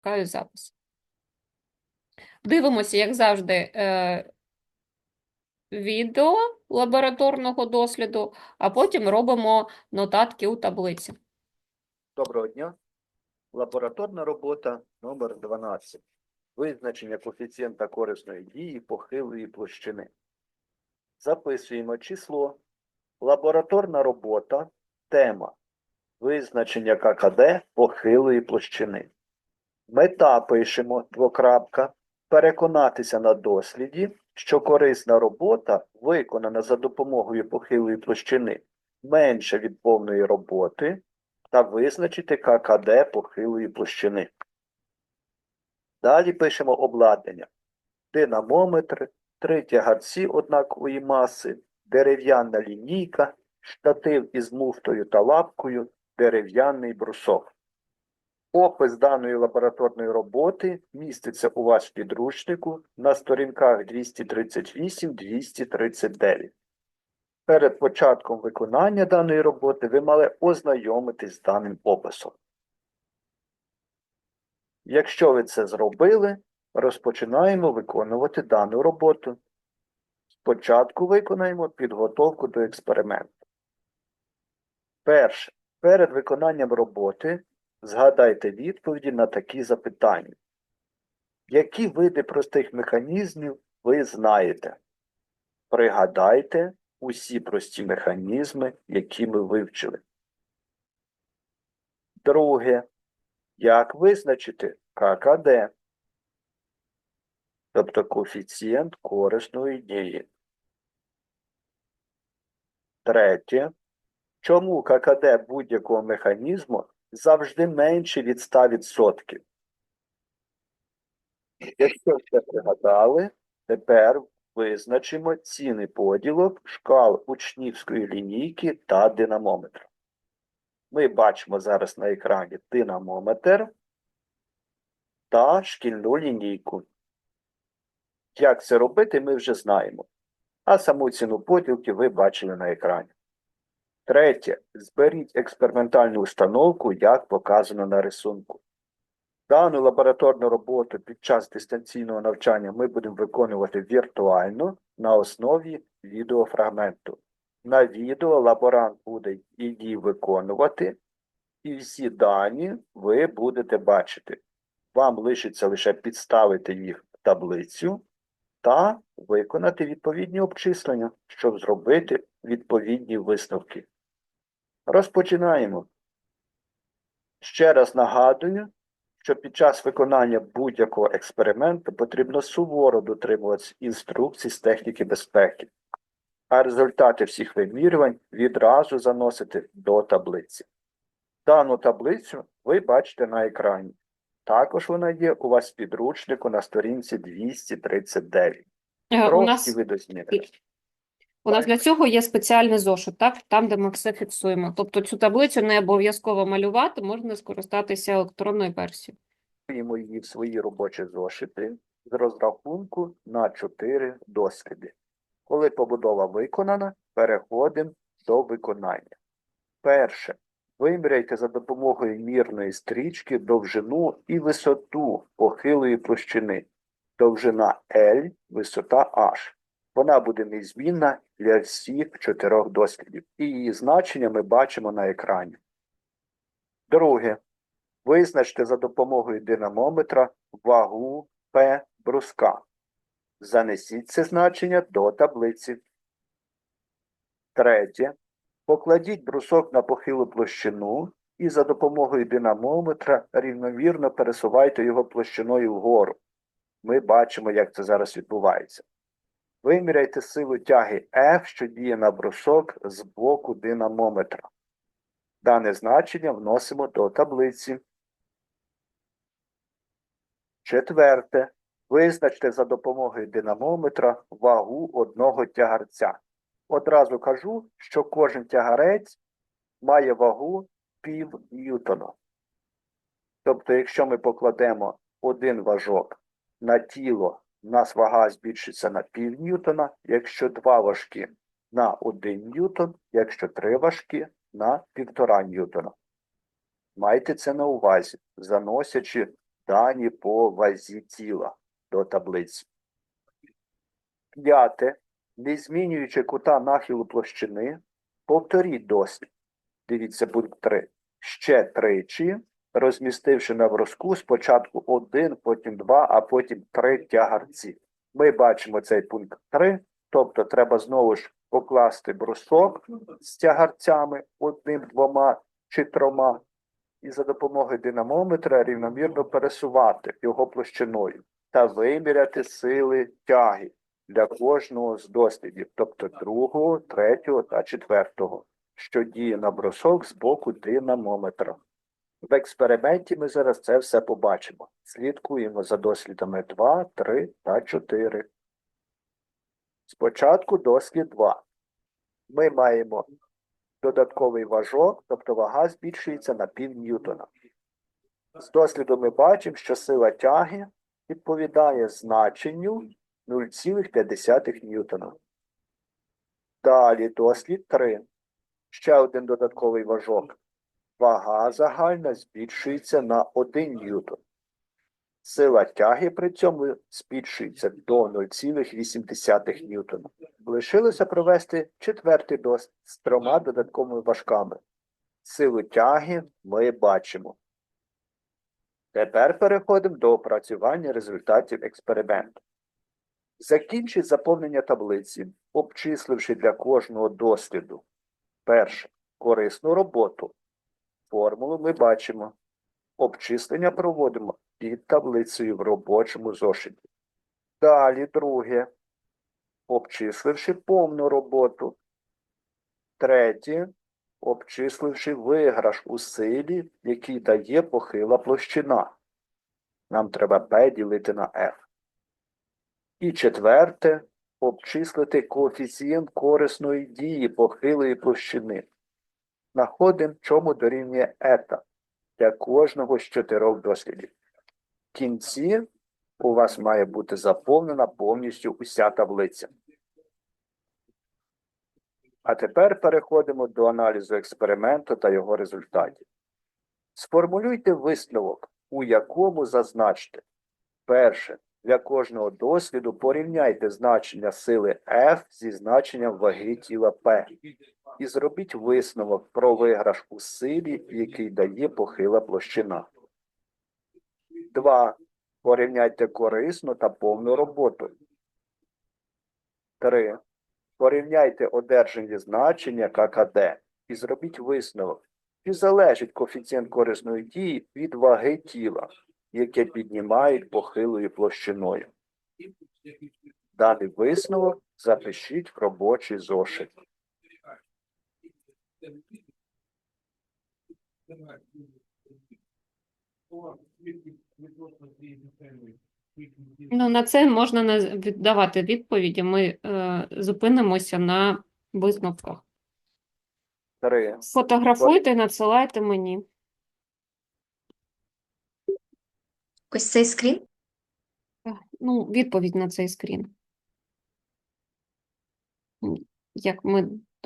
Запускаю запис. Дивимося, як завжди, е, відео лабораторного досліду, а потім робимо нотатки у таблиці. Доброго дня. Лабораторна робота номер 12. Визначення коефіцієнта корисної дії похилої площини. Записуємо число. Лабораторна робота. Тема. Визначення ККД похилої площини. Мета пишемо двокрапка. Переконатися на досліді, що корисна робота, виконана за допомогою похилої площини, менше від повної роботи, та визначити ККД похилої площини. Далі пишемо обладнання. Динамометр, три тягарці однакової маси, дерев'яна лінійка, штатив із муфтою та лапкою, дерев'яний брусок. Опис даної лабораторної роботи міститься у вас в підручнику на сторінках 238-239. Перед початком виконання даної роботи ви мали ознайомитись з даним описом. Якщо ви це зробили, розпочинаємо виконувати дану роботу. Спочатку виконаємо підготовку до експерименту. Перше. Перед виконанням роботи згадайте відповіді на такі запитання. Які види простих механізмів ви знаєте? Пригадайте усі прості механізми, які ми вивчили. Друге. Як визначити ККД? Тобто коефіцієнт корисної дії. Третє. Чому ККД будь-якого механізму завжди менше від 100%? Якщо все пригадали, тепер визначимо ціни поділок шкал учнівської лінійки та динамометра. Ми бачимо зараз на екрані динамометр та шкільну лінійку. Як це робити, ми вже знаємо. А саму ціну поділки ви бачили на екрані. Третє. Зберіть експериментальну установку, як показано на рисунку. Дану лабораторну роботу під час дистанційного навчання ми будемо виконувати віртуально на основі відеофрагменту. На відео лаборант буде її виконувати, і всі дані ви будете бачити. Вам лишиться лише підставити їх в таблицю та виконати відповідні обчислення, щоб зробити відповідні висновки. Розпочинаємо. Ще раз нагадую, що під час виконання будь-якого експерименту потрібно суворо дотримуватися інструкцій з техніки безпеки, а результати всіх вимірювань відразу заносити до таблиці. Дану таблицю ви бачите на екрані. Також вона є у вас в підручнику на сторінці 239. Е, У нас, видозміри. У нас для цього є спеціальний зошит, так? Там, де ми все фіксуємо. Тобто цю таблицю не обов'язково малювати, можна скористатися електронною версією. Вписуємо її в свої робочі зошити з розрахунку на 4 досліди. Коли побудова виконана, переходимо до виконання. Перше. Виміряйте за допомогою мірної стрічки довжину і висоту похилої площини. Довжина L, висота H. Вона буде незмінна для всіх чотирьох дослідів. І її значення ми бачимо на екрані. Друге. Визначте за допомогою динамометра вагу П бруска. Занесіть це значення до таблиці. Третє. Покладіть брусок на похилу площину і за допомогою динамометра рівномірно пересувайте його площиною вгору. Ми бачимо, як це зараз відбувається. Виміряйте силу тяги F, що діє на брусок з боку динамометра. Дане значення вносимо до таблиці. Четверте. Визначте за допомогою динамометра вагу одного тягарця. Одразу кажу, що кожен тягарець має вагу пів ньютона. Тобто, якщо ми покладемо один важок на тіло, у нас вага збільшиться на пів ньютона, якщо два важкі на 1 ньютон, якщо три важкі на 1,5 ньютона. Майте це на увазі, заносячи дані по вазі тіла до таблиці. П'яте. Не змінюючи кута нахилу площини, повторіть дослід. Дивіться пункт 3. Ще тричі, розмістивши на бруску спочатку один, потім два, а потім три тягарці. Ми бачимо цей пункт 3, тобто треба знову ж покласти брусок з тягарцями одним, двома чи трьома, і за допомогою динамометра рівномірно пересувати його площиною та виміряти сили тяги для кожного з дослідів, тобто другого, третього та четвертого, що діє на брусок з боку динамометра. В експерименті ми зараз це все побачимо. Слідкуємо за дослідами 2, 3 та 4. Спочатку дослід 2. Ми маємо додатковий важок, тобто вага збільшується на пів ньютона. З досліду ми бачимо, що сила тяги відповідає значенню 0,5 ньютона. Далі дослід 3. Ще один додатковий важок. Вага загальна збільшується на 1 ньютон. Сила тяги при цьому збільшується до 0,8 ньютона. Лишилося провести четвертий дослід з трьома додатковими важками. Силу тяги ми бачимо. Тепер переходимо до опрацювання результатів експерименту. Закінчіть заповнення таблиці, обчисливши для кожного досліду. Перше. Корисну роботу. Формулу ми бачимо. Обчислення проводимо під таблицею в робочому зошиті. Далі друге. Обчисливши повну роботу. Третє. Обчисливши виграш у силі, який дає похила площина. Нам треба P ділити на F. І четверте. Обчислити коефіцієнт корисної дії похилої площини. Находимо, чому дорівнює ета для кожного з чотирьох дослідів. В кінці у вас має бути заповнена повністю уся таблиця. А тепер переходимо до аналізу експерименту та його результатів. Сформулюйте висновок, у якому зазначте. Перше. Для кожного досліду порівняйте значення сили F зі значенням ваги тіла P і зробіть висновок про виграш у силі, який дає похила площина. 2. Порівняйте корисну та повну роботу. 3. Порівняйте одержані значення ККД і зробіть висновок, чи залежить коефіцієнт корисної дії від ваги тіла, яке піднімають похилою площиною. Даний висновок запишіть в робочий зошит. Ну, на це можна не віддавати відповіді. Ми е, зупинимося на висновках. 3. Фотографуйте, надсилайте мені. Ось цей скрін. Ну, відповідь на цей скрін. Як ми